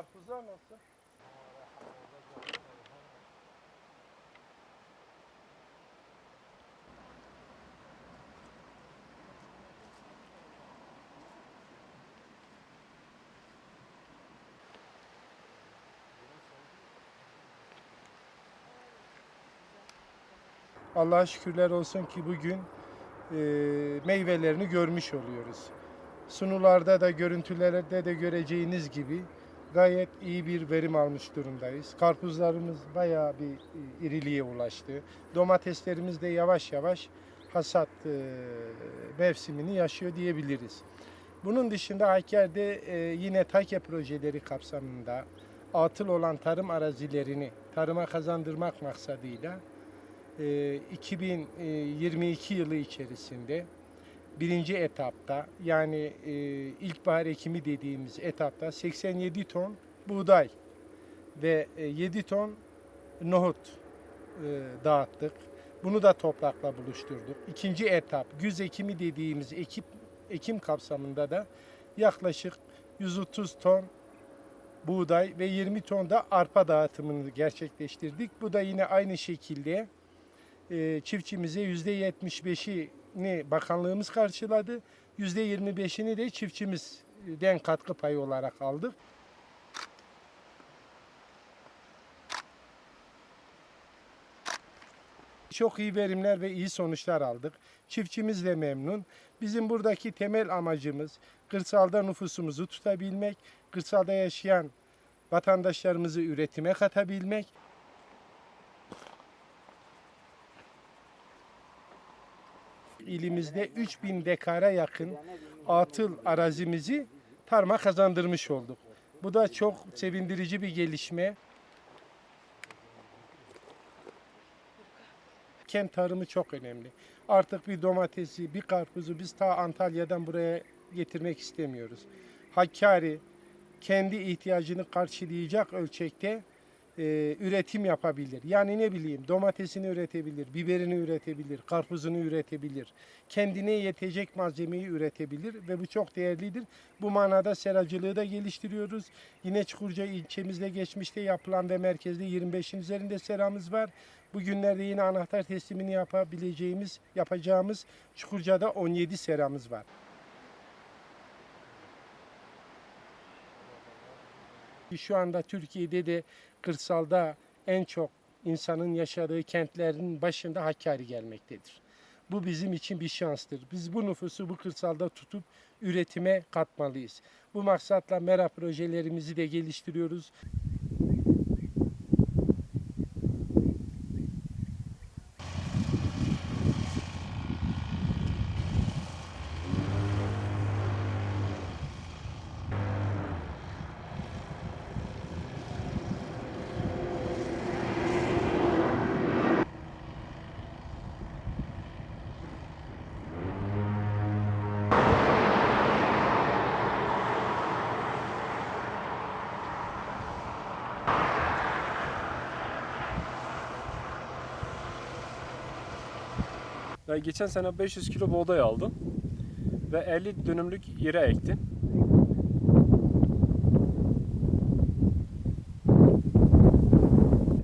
Karpuzlar nasıl? Allah'a şükürler olsun ki bugün e, meyvelerini görmüş oluyoruz. Sunularda da görüntülerde de göreceğiniz gibi gayet iyi bir verim almış durumdayız. Karpuzlarımız bayağı bir e, iriliğe ulaştı. Domateslerimiz de yavaş yavaş hasat e, mevsimini yaşıyor diyebiliriz. Bunun dışında Hakkari'de e, yine TAKE projeleri kapsamında atıl olan tarım arazilerini tarıma kazandırmak maksadıyla e, 2022 yılı içerisinde birinci etapta yani e, ilkbahar ekimi dediğimiz etapta 87 ton buğday ve e, 7 ton nohut e, dağıttık. Bunu da toprakla buluşturduk. İkinci etap güz ekimi dediğimiz ekip ekim kapsamında da yaklaşık 130 ton buğday ve 20 ton da arpa dağıtımını gerçekleştirdik. Bu da yine aynı şekilde e, çiftçimize %75'ini bakanlığımız karşıladı. %25'ini de çiftçimizden katkı payı olarak aldık. Çok iyi verimler ve iyi sonuçlar aldık. Çiftçimiz de memnun. Bizim buradaki temel amacımız kırsalda nüfusumuzu tutabilmek, kırsalda yaşayan vatandaşlarımızı üretime katabilmek. İlimizde 3000 dekara yakın atıl arazimizi tarıma kazandırmış olduk. Bu da çok sevindirici bir gelişme. Kent tarımı çok önemli. Artık bir domatesi, bir karpuzu biz ta Antalya'dan buraya getirmek istemiyoruz. Hakkari kendi ihtiyacını karşılayacak ölçekte e, üretim yapabilir. Yani ne bileyim domatesini üretebilir, biberini üretebilir, karpuzunu üretebilir. Kendine yetecek malzemeyi üretebilir ve bu çok değerlidir. Bu manada seracılığı da geliştiriyoruz. Yine Çukurca ilçemizde geçmişte yapılan ve merkezde 25'in üzerinde seramız var. Bugünlerde yine anahtar teslimini yapabileceğimiz, yapacağımız Çukurca'da 17 seramız var. Şu anda Türkiye'de de kırsalda en çok insanın yaşadığı kentlerin başında Hakkari gelmektedir. Bu bizim için bir şanstır. Biz bu nüfusu bu kırsalda tutup üretime katmalıyız. Bu maksatla MERA projelerimizi de geliştiriyoruz. Ben geçen sene 500 kilo buğday aldım ve 50 dönümlük yere ektim.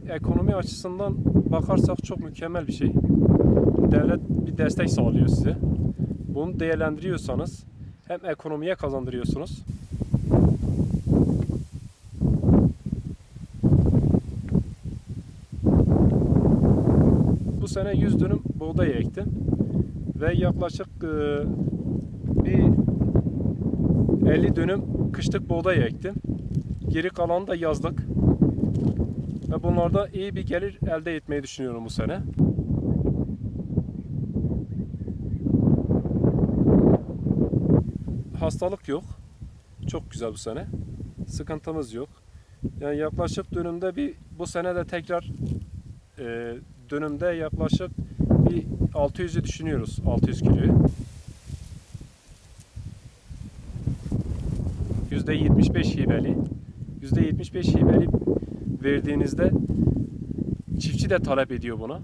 Ekonomi açısından bakarsak çok mükemmel bir şey. Devlet bir destek sağlıyor size. Bunu değerlendiriyorsanız hem ekonomiye kazandırıyorsunuz. Sene 100 dönüm buğday ektim ve yaklaşık e, bir 50 dönüm kışlık buğday ektim. Geri kalanı da yazlık. Ve bunlarda iyi bir gelir elde etmeyi düşünüyorum bu sene. Hastalık yok. Çok güzel bu sene. Sıkıntımız yok. Yani yaklaşık dönümde bir bu sene de tekrar e, dönümde yaklaşık bir 600'ü düşünüyoruz. 600 kiloyu. %75 hibeli. %75 hibeli verdiğinizde çiftçi de talep ediyor buna.